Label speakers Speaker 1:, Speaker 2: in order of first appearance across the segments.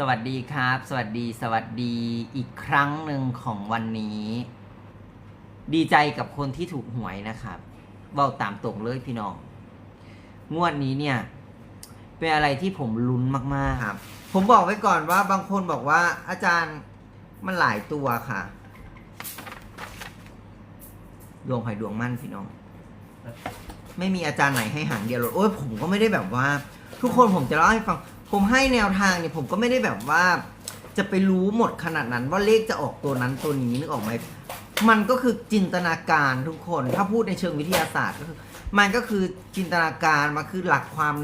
Speaker 1: สวัสดีครับ สวัสดีสวัสดีอีกครั้งหนึ่งของวันนี้ ดีใจกับคนที่ถูกหวยนะครับเว่าตามตรงเลยพี่น้อง งวดนี้เนี่ย เป็นอะไรที่ผมลุ้นมากๆครับ ผมบอกไว้ก่อนว่าบางคนบอกว่า อาจารย์มันหลายตัวค่ะ ดวงไผ่ดวงมั่นพี่น้อง ไม่มีอาจารย์ไหนให้หางเดียวเลยโอ้ยผมก็ไม่ได้แบบว่า ทุกคนผมจะเล่าให้ฟัง ผมให้แนวทางเนี่ยผมก็ไม่ได้แบบว่า จะไปรู้หมดขนาดนั้น ว่าเลขจะออกตัวนั้นตัวนี้นึกออกไหมมันก็คือจินตนาการทุกคน ถ้าพูดในเชิงวิทยาศาสตร์ก็คือมันก็คือจินตนาการมันคือหลักความ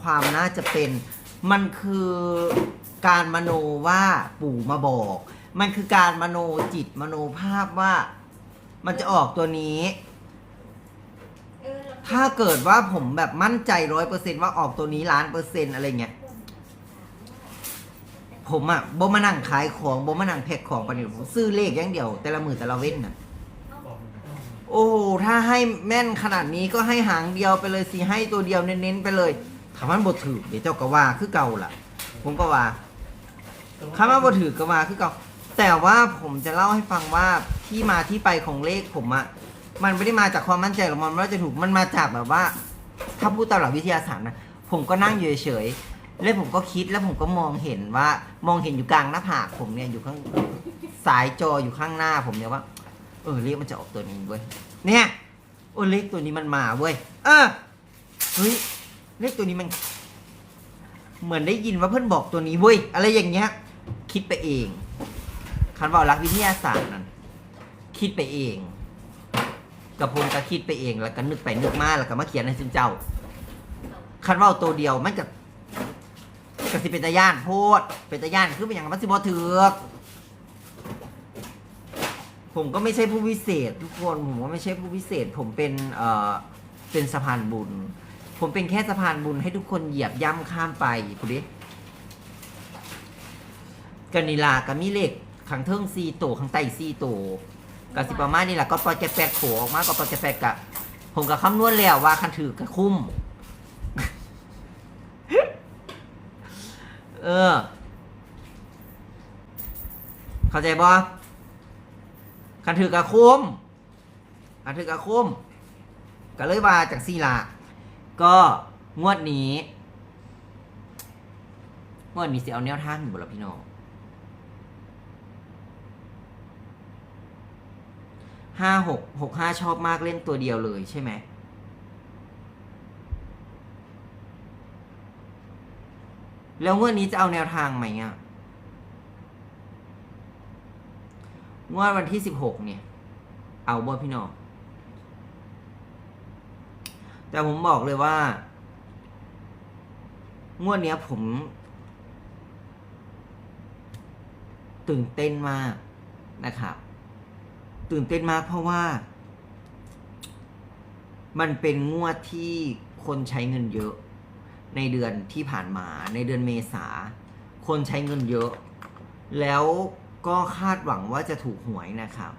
Speaker 1: ความน่าจะเป็น มันคือการมโนว่าปู่มาบอก มันคือการมโนจิตมโนภาพว่า มันจะออกตัวนี้ ถ้าเกิดว่าผมแบบมั่นใจร้อยเปอร์เซนว่าออกตัวนี้ล้านเปอร์เซ็นต์อะไรเงี้ย ผมอะบ่มานั่งขายของบ่มานั่งแพ็คของปะเนี่ยผมซื้อเลขอย่างเดียว แต่ละมือแต่ละเว้นน่ะ โอ้โหถ้าให้แม่นขนาดนี้ก็ให้หางเดียวไปเลยสิให้ตัวเดียวเน้นๆไปเลยถามมันบทถือเดี๋ยวเจ้าก็ว่าคือเก่าล่ะ ผมก็ว่าคำว่าบทถือก็ว่าคือเก่าแต่ว่าผมจะเล่าให้ฟังว่าที่มาที่ไปของเลขผมอะมันไม่ได้มาจากความมั่นใจหรอกมันว่าจะถูกมันมาจากแบบว่า ถ้าพูดตามหลักวิทยาศาสตร์นะผมก็นั่งอยู่เฉยๆ แล้วผมก็คิดแล้วผมก็มองเห็นว่ามองเห็นอยู่กลางหน้าผากผมเนี่ยอยู่ข้างสายจออยู่ข้างหน้าผมเนี่ยว่า เออเลขมันจะออกตัวนี้เว้ยเนี่ยโอ้เลขตัวนี้มันมาเว้ยเออเฮ้ยเลขตัวนี้มัน เหมือนได้ยินว่าเพื่อนบอกตัวนี้เว้ยอะไรอย่างเงี้ย คิดไปเองคันบอกรักวิทยาศาสตร์นั่นคิดไปเองกับผมก็คิดไปเองแล้วก็นึกไปนึกมาแล้วก็มาเขียนให้ซึ่งเจ้า คันว่าตัวเดียวมันกับ กับสิเป็นตาย่านโพดเป็นตาย่านคือเป็นอย่างมันสิบอถือกผมก็ไม่ใช่ผู้พิเศษ ทุกคนผมก็ไม่ใช่ผู้พิเศษ ผมเป็นเอ่อเป็นสะพานบุญ ผมเป็นแค่สะพานบุญให้ทุกคนเหยียบย่ำข้ามไปคุณดิกันนิลากับมีเล็กขังเทิงซีโตขังไตซีโตกับสิประมาณนี่แหละก็ปอแกแปกโผออกมาก็ปอแกแปดกกะผมก็คำนวณแล้วว่าคันถือกระคุ้ม ออ เข้าใจบ่คันถือกระคุมคันถือกระคุมก็เลยว่าจากซีละก็งวดนี้งวดนี้สิเอาแนวทางอยู่บ่ละพี่น้องห้าหกหกห้าชอบมากเล่นตัวเดียวเลยใช่ไหม แล้วงวดนี้จะเอาแนวทางไหมอะงวดวันที่สิบหกเนี่ย เอาบ่พี่น้อง แต่ผมบอกเลยว่า งวดเนี้ยผม ตื่นเต้นมากนะครับ ตื่นเต้นมากเพราะว่า มันเป็นงวดที่คนใช้เงินเยอะ ในเดือนที่ผ่านมาในเดือนเมษา คนใช้เงินเยอะ แล้วก็คาดหวังว่าจะถูกหวยนะครับ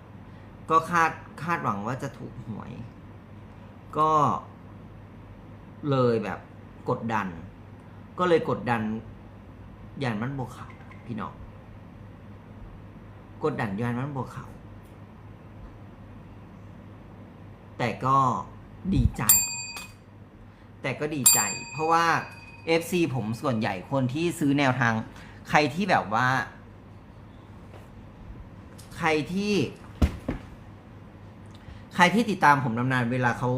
Speaker 1: ก็คาดคาดหวังว่าจะถูกหวย ก็เลยแบบกดดัน ก็เลยกดดันยันมันบวเขาพี่น้องกดดันยันมันบวเขาแต่ก็ดีใจ แต่ก็ดีใจ เพราะว่า FC ผมส่วนใหญ่คนที่ซื้อแนวทาง ใครที่แบบว่า ใครที่ ใครที่ติดตามผมนานๆเวลาเขา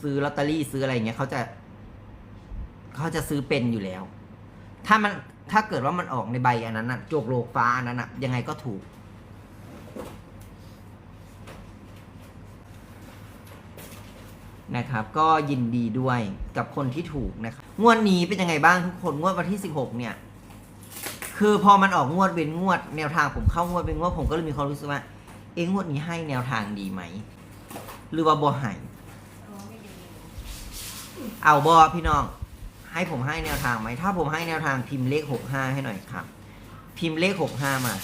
Speaker 1: ซื้อลอตเตอรี่ซื้ออะไรอย่างเงี้ยเขาจะเขาจะซื้อเป็นอยู่แล้ว ถ้ามันถ้าเกิดว่ามันออกในใบอันนั้นนะโจกโลกฟ้าอันนั้นนะยังไงก็ถูก นะครับ ก็ยินดีด้วยกับคนที่ถูกนะครับงวดนี้เป็นยังไงบ้างทุกคนงวดวันที่ 16 เนี่ย คือพอมันออกงวดเว้นงวด แนวทางผมเข้างวดเว้นงวดผมก็เลยมีความรู้สึกว่า เอ๊ะงวดนี้ให้แนวทางดีไหม หรือว่าบ่ให้เอาบอพี่น้อง ให้ผมให้แนวทางไหม ถ้าผมให้แนวทางพิมพ์เลขหกห้าให้หน่อยครับ พิมพ์เลขหกห้ามา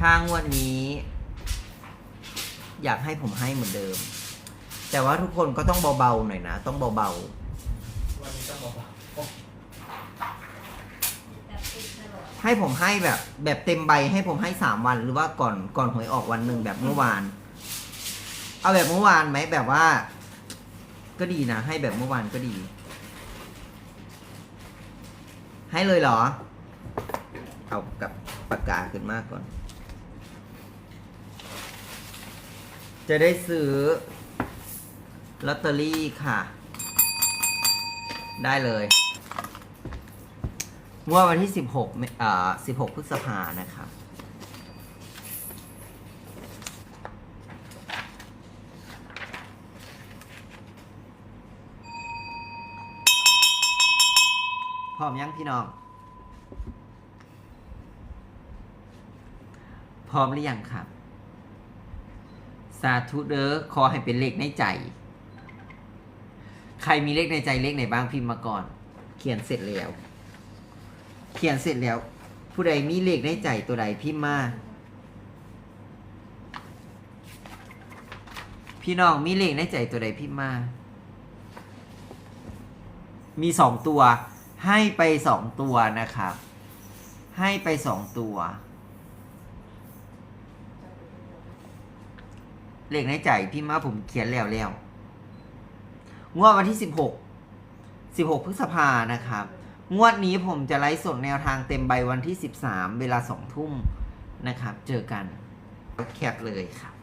Speaker 1: ทางงวดนี้ อยากให้ผมให้เหมือนเดิม แต่ว่าทุกคนก็ต้องเบาๆหน่อยนะ ต้องเบา
Speaker 2: วันนี้ต้องบอกว่าโอ้
Speaker 3: แต่
Speaker 1: ให้ผมให้แบบแบบเต็มใบให้ผมให้สามวันหรือว่าก่อนก่อนหวยออกวันหนึ่งแบบเมื่อวาน เอาแบบเมื่อวานไหมแบบว่า ก็ดีนะ ให้แบบเมื่อวานก็ดี ให้เลยเหรอ เอากับปากกาขึ้นมากก่อน จะได้ซื้อ ลอตเตอรี่ค่ะ ได้เลยงวดวันที่ 16เอ่า16 พฤษภานะครับพร้อมยังพี่น้อง พร้อมหรือยังครับ สาธุเด้อขอให้เป็นเลขในใจ ใครมีเลขในใจเลขไหนบ้างพิมพ์มาก่อน เขียนเสร็จแล้ว เขียนเสร็จแล้ว ผู้ใดมีเลขในใจตัวใดพิมพ์มา พี่น้องมีเลขในใจตัวใดพิมพ์มา มีสองตัว ให้ไปสองตัวนะครับ ให้ไปสองตัว เลขในใจพี่มาผมเขียนแล้วแล้ว งวดวันที่สิบหกสิบหกพฤษภานะครับ งวดนี้ผมจะไลฟ์สดแนวทางเต็มใบวันที่สิบสามเวลาสองทุ่มนะครับ เจอกันแคปเลยครับ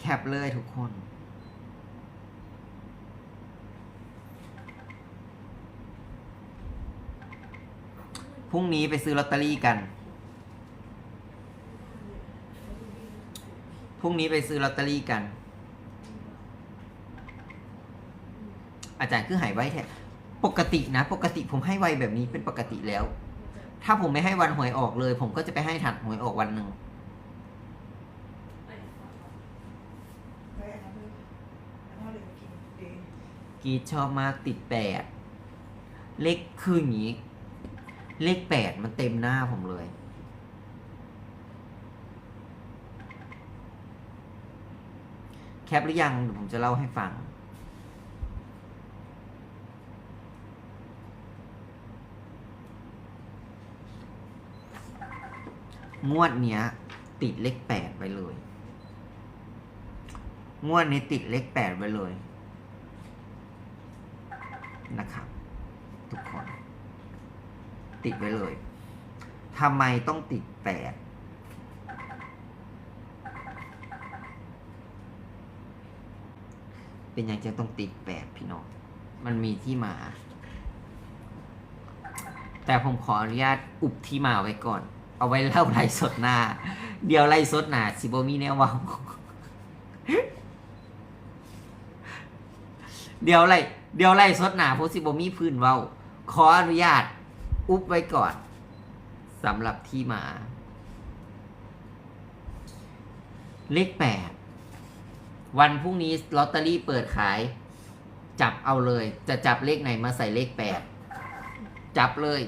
Speaker 1: แคปเลยทุกคน พรุ่งนี้ไปซื้อลอตเตอรี่กัน พรุ่งนี้ไปซื้อลอตเตอรี่กัน อาจารย์คือหายไว้แท้ปกตินะ ปกติผมให้ไวแบบนี้เป็นปกติแล้ว ถ้าผมไม่ให้วันหวยออกเลย ผมก็จะไปให้ถัดหวยออกวันหนึ่ง กีชอบมากติดแปดเลขคืออย่างนี้ เลขแปดมันเต็มหน้าผมเลย แคปหรือยังเดี๋ยวผมจะเล่าให้ฟังงวดเนี้ย ติดเลขแปดไปเลย งวดนี้ติดเลขแปดไปเลย นะครับ ทุกคน ติดไว้เลยทำไมต้องติดแปดเป็นอย่างจะต้องติดแปดพี่น้อง มันมีที่มา แต่ผมขออนุญาตอุบที่มาไว้ก่อน เอาไว้เล่าไล่สดหน้า เดี๋ยวไล่สดหน้าสิบมีแนวว่าเดี๋ยวไล่ เดี๋ยวไล่สดหนาโพสิบมีพื้นเว้า ขออนุญาต อุบไว้ก่อนสำหรับที่มา เลขแปดวันพรุ่งนี้ลอตเตอรี่เปิดขาย จับเอาเลย จะจับเลขไหนมาใส่เลขแปดจับเลย